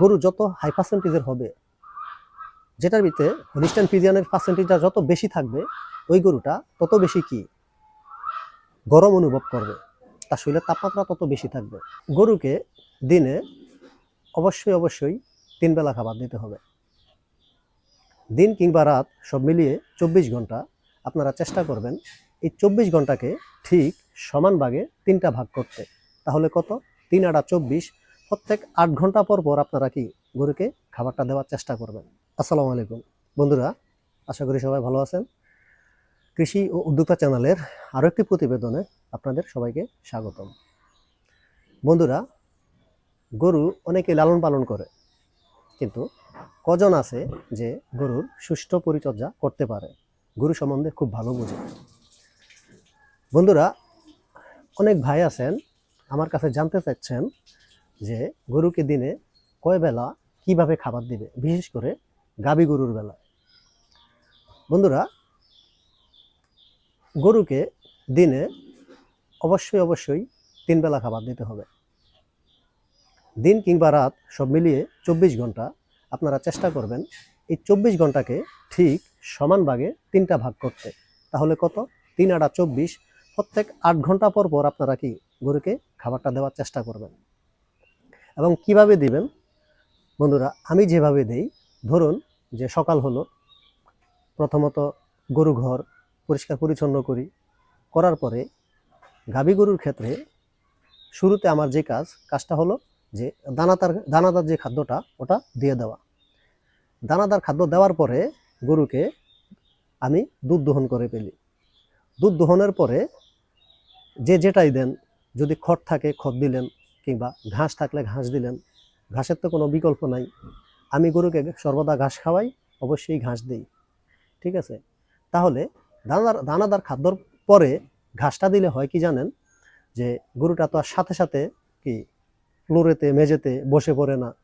গরু যত হাই পার্সেন্টেজের হবে, যেটার ভিতরে হলিস্টান ফিজিয়ানের পার্সেন্টেজটা যত বেশি থাকবে, ওই গরুটা তত বেশি কি? গরম অনুভব করবে। তার শরীরের তাপমাত্রা তত বেশি থাকবে। গরুকে দিনে অবশ্যই অবশ্যই তিন বেলা খাবার দিতে হবে। দিন কিংবা রাত সব মিলিয়ে চব্বিশ ঘণ্টা আপনারা চেষ্টা করবেন এই চব্বিশ ঘন্টাকে ঠিক সমান ভাগে তিনটা ভাগ করতে। তাহলে কত? তিন আটা চব্বিশ প্রত্যেক আট ঘণ্টা পর পর আপনারা কি গরুকে খাবারটা দেওয়ার চেষ্টা করবেন? আসসালামু আলাইকুম। বন্ধুরা, আশা করি সবাই ভালো আছেন। কৃষি ও উদ্যোক্তা চ্যানেলের আরও একটি প্রতিবেদনে আপনাদের সবাইকে স্বাগতম। বন্ধুরা, গরু অনেকে লালন পালন করে, কিন্তু কজন আছে যে গরুর সুষ্ঠু পরিচর্যা করতে পারে? গরু সম্বন্ধে খুব ভালো বোঝে। বন্ধুরা, অনেক ভাই আছেন, আমার কাছে জানতে চাচ্ছেন যে গরুকে দিনে কয় বেলা কীভাবে খাবার দিবে? বিশেষ করে গাবি গরুর বেলা। বন্ধুরা, গরুকে দিনে অবশ্যই অবশ্যই তিন বেলা খাবার দিতে হবে। দিন কিংবা রাত সব মিলিয়ে চব্বিশ ঘণ্টা আপনারা চেষ্টা করবেন এই চব্বিশ ঘন্টাকে ঠিক সমান ভাগে তিনটা ভাগ করতে। তাহলে কত? তিন আটা চব্বিশ। প্রত্যেক আট ঘণ্টা পর পর আপনারা কি গরুকে খাবারটা দেওয়ার চেষ্টা করবেন? এবং কীভাবে দিবেন? বন্ধুরা, আমি যেভাবে দেই, ধরুন যে সকাল হলো, প্রথমত গরু ঘর পরিষ্কার পরিচ্ছন্ন করি, করার পরে গাভী গরুর ক্ষেত্রে শুরুতে আমার যে কাজ, কাজটা হলো যে দানাদার দানাদার যে খাদ্যটা, ওটা দিয়ে দেওয়া। দানাদার খাদ্য দেওয়ার পরে গরুকে আমি দুধ দহন করে ফেলি। দুধ দহনের পরে যে যেটাই দেন, যদি খড় থাকে, খড় দিলেন কিংবা ঘাস থাকলে ঘাস দিলেন, ঘাসের তো কোনো বিকল্প নাই। আমি গরুকে সর্বদা ঘাস খাওয়াই, অবশ্যই ঘাস দিই। ঠিক আছে? তাহলে দানাদার দানাদার খাদ্যর পরে ঘাসটা দিলে হয় কি জানেন? যে গরুটা তো আর সাথে সাথে কি ফ্লোরেতে, মেঝেতে বসে পড়ে না।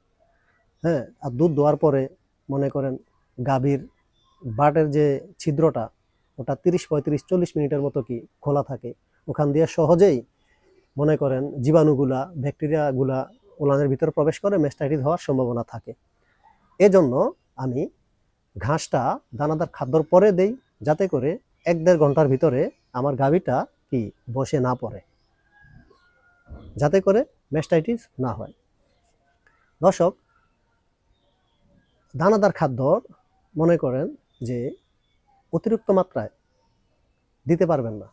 হ্যাঁ? আর দুধ দেওয়ার পরে মনে করেন গাভীর বাটের যে ছিদ্রটা, ওটা তিরিশ পঁয়ত্রিশ চল্লিশ মিনিটের মতো কি খোলা থাকে। ওখান দিয়ে সহজেই মনে করেন জীবাণুগুলা, ব্যাকটেরিয়াগুলা ওলানের ভিতরে প্রবেশ করে, মেস্টাইটিস হওয়ার সম্ভাবনা থাকে। এজন্য আমি ঘাসটা, দানাদার খাদ্যর পরে দেই, যাতে করে এক দেড় ঘণ্টার ভিতরে আমার গাভীটা কি বসে না পড়ে। যাতে করে মেস্টাইটিস না হয়। দর্শক, দানাদার খাদ্য মনে করেন যে অতিরিক্ত মাত্রায় দিতে পারবেন না।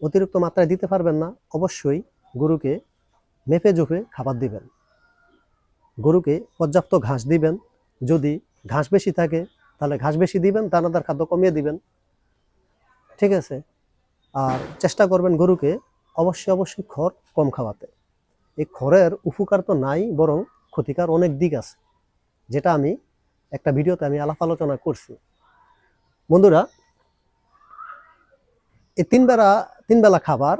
অতিরিক্ত মাত্রায় দিতে পারবেন না, অবশ্যই গরুকে মেপে জোপে খাবার দিবেন। গরুকে পর্যাপ্ত ঘাস দিবেন, যদি ঘাস বেশি থাকে তাহলে ঘাস বেশি দিবেন, দানাদার খাদ্য কমিয়ে দিবেন। ঠিক আছে? আর চেষ্টা করবেন গরুকে অবশ্যই অবশ্যই খড় কম খাওয়াতে। এই খড়ের উপকার তো নাই, বরং ক্ষতিকার অনেক দিক আছে, যেটা আমি একটা ভিডিওতে আমি আলাপ আলোচনা করছি। বন্ধুরা, এই তিন বেলা তিন বেলা খাবার,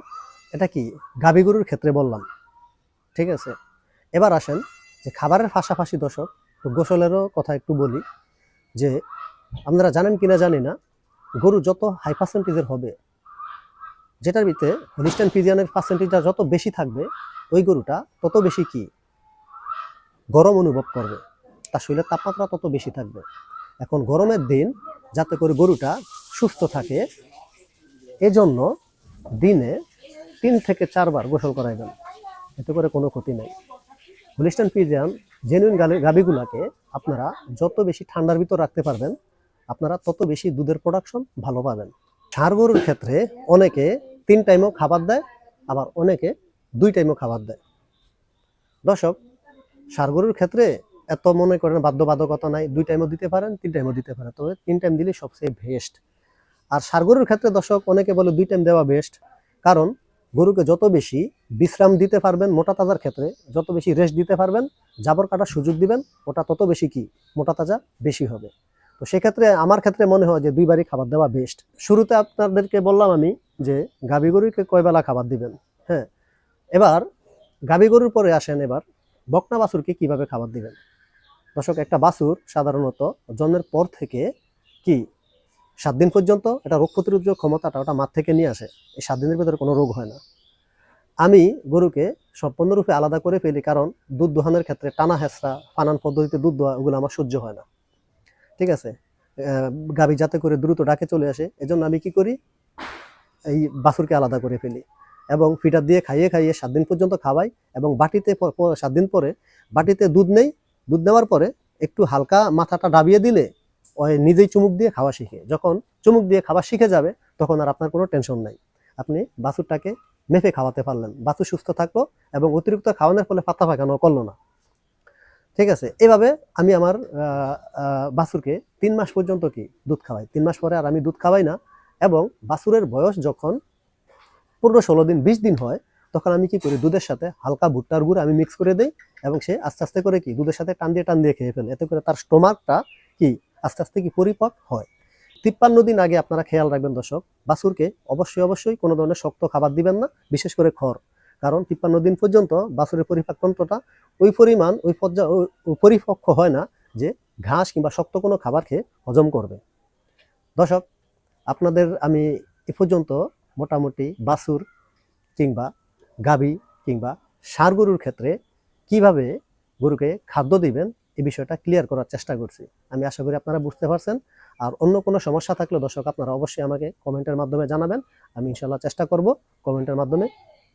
এটা কি গাভী গরুর ক্ষেত্রে বললাম। ঠিক আছে? এবার আসেন যে খাবারের পাশাপাশি দর্শক তো গোসলেরও কথা একটু বলি, যে আপনারা জানেন কিনা জানি না, গরু যত হাই পার্সেন্টেজের হবে, যেটার ভিতরে হলিস্টান ফিজিয়ানের পার্সেন্টেজটা যত বেশি থাকবে, ওই গরুটা তত বেশি কি? গরম অনুভব করবে। তার শরীরের তাপমাত্রা তত বেশি থাকবে। এখন গরমের দিন যাতে করে গরুটা সুস্থ থাকে, এজন্য দিনে তিন থেকে চারবার গোসল করাইবেন। এতে করে কোনো ক্ষতি নেই। হলিস্টান ফিজিয়ান জেনুইন গালি গাভিগুলাকে আপনারা যত বেশি ঠান্ডার ভিতর রাখতে পারবেন, আপনারা তত বেশি দুধের প্রোডাকশন ভালো পাবেন। ষাঁড় গরুর ক্ষেত্রে অনেকে তিন টাইমও খাবার দেয়, আবার অনেকে দুই টাইমও খাবার দেয়। দর্শক ষাঁড় গরুর ক্ষেত্রে এত মনে করেন বাধ্যবাধকতা নাই, দুই টাইমও দিতে পারেন, তিন টাইমও দিতে পারেন, তবে তিন টাইম দিলে সবচেয়ে বেস্ট আর ষাঁড় গরুর ক্ষেত্রে দর্শক, অনেকে বলে দুই টাইম দেওয়া বেস্ট কারণ গরুকে যত বেশি বিশ্রাম দিতে পারবেন মোটা তাজার ক্ষেত্রে, যত বেশি রেস্ট দিতে পারবেন, জাবর কাটার সুযোগ দিবেন, ওটা তত বেশি কি? মোটা তাজা বেশি হবে। তো সেক্ষেত্রে আমার ক্ষেত্রে মনে হয় যে দুইবারই খাবার দেওয়া বেস্ট শুরুতে আপনাদেরকে বললাম আমি যে গাভী গরুকে কয় বেলা খাবার দিবেন? হ্যাঁ এবার গাভী গরুর পরে আসেন এবার বকনা বাছুরকে কীভাবে খাবার দিবেন? দর্শক, একটা বাছুর সাধারণত জন্মের পর থেকে কি সাত দিন পর্যন্ত এটা রোগ প্রতিরোধ ক্ষমতাটা ওটা মাঠ থেকে নিয়ে আসে, এই সাত দিনের ভিতরে কোনো রোগ হয় না। আমি গরুকে সম্পূর্ণরূপে আলাদা করে ফেলি কারণ দুধ দোহানের ক্ষেত্রে টানা হেঁচড়া ফানান পদ্ধতিতে দুধ দোয়া ওগুলো আমার সহ্য হয় না। ঠিক আছে? গাবি যাতে করে দ্রুত ডাকে চলে আসে, এজন্য আমি কি করি? এই বাছুরকে আলাদা করে ফেলি এবং ফিটার দিয়ে খাইয়ে খাইয়ে সাত দিন পর্যন্ত খাওয়াই এবং বাটিতে সাত দিন পরে বাটিতে দুধ নেই, দুধ নেওয়ার পরে একটু হালকা মাথাটা ডাবিয়ে দিলে নিজেই চুমুক দিয়ে খাওয়া শিখে। যখন চুমুক দিয়ে খাওয়া শিখে যাবে, তখন আর আপনার কোনো টেনশন নাই। আপনি বাছুরটাকে মেপে খাওয়াতে পারলেন। বাছুর সুস্থ থাকল এবং অতিরিক্ত খাওয়ানোর ফলে পাতা পাকানো করল না। ঠিক আছে? এভাবে আমি আমার বাছুরকে তিন মাস পর্যন্ত কি দুধ খাওয়াই। তিন মাস পরে আর আমি দুধ খাওয়াই না এবং বাছুরের বয়স যখন পনেরো, ষোলো দিন, বিশ দিন হয়, তখন আমি কি করি? দুধের সাথে হালকা ভুট্টার গুঁড়ো আমি মিক্স করে দিই এবং সে আস্তে আস্তে করে কি দুধের সাথে টান দিয়ে টান দিয়ে খেয়ে ফেলে। এতে করে তার স্টোমাকটা কি আস্তে আস্তে কি পরিপাক হয়? তিপ্পান্ন দিন আগে আপনারা খেয়াল রাখবেন দর্শক, বাছুরকে অবশ্যই অবশ্যই কোনো ধরনের শক্ত খাবার দিবেন না, বিশেষ করে খড়। কারণ তিপ্পান্ন দিন পর্যন্ত বাছুরের পরিপাকতন্ত্রটা ওই পরিমাণ, ওই ওই পরিপক্ক হয় না যে ঘাস কিংবা শক্ত কোনো খাবার খেয়ে হজম করবে। দর্শক, আপনাদের আমি এ পর্যন্ত মোটামুটি বাছুর কিংবা গাভী কিংবা ষাঁড় গরুর ক্ষেত্রে কীভাবে গরুকে খাদ্য দিবেন এই বিষয়টা ক্লিয়ার করার চেষ্টা করছি। আমি আশা করি আপনারা বুঝতে পারছেন। আর অন্য কোনো সমস্যা থাকলে দর্শক আপনারা অবশ্যই আমাকে কমেন্টের মাধ্যমে জানাবেন। আমি ইনশাল্লাহ চেষ্টা করব কমেন্টের মাধ্যমে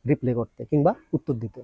রিপ্লাই করতে কিংবা উত্তর দিতে।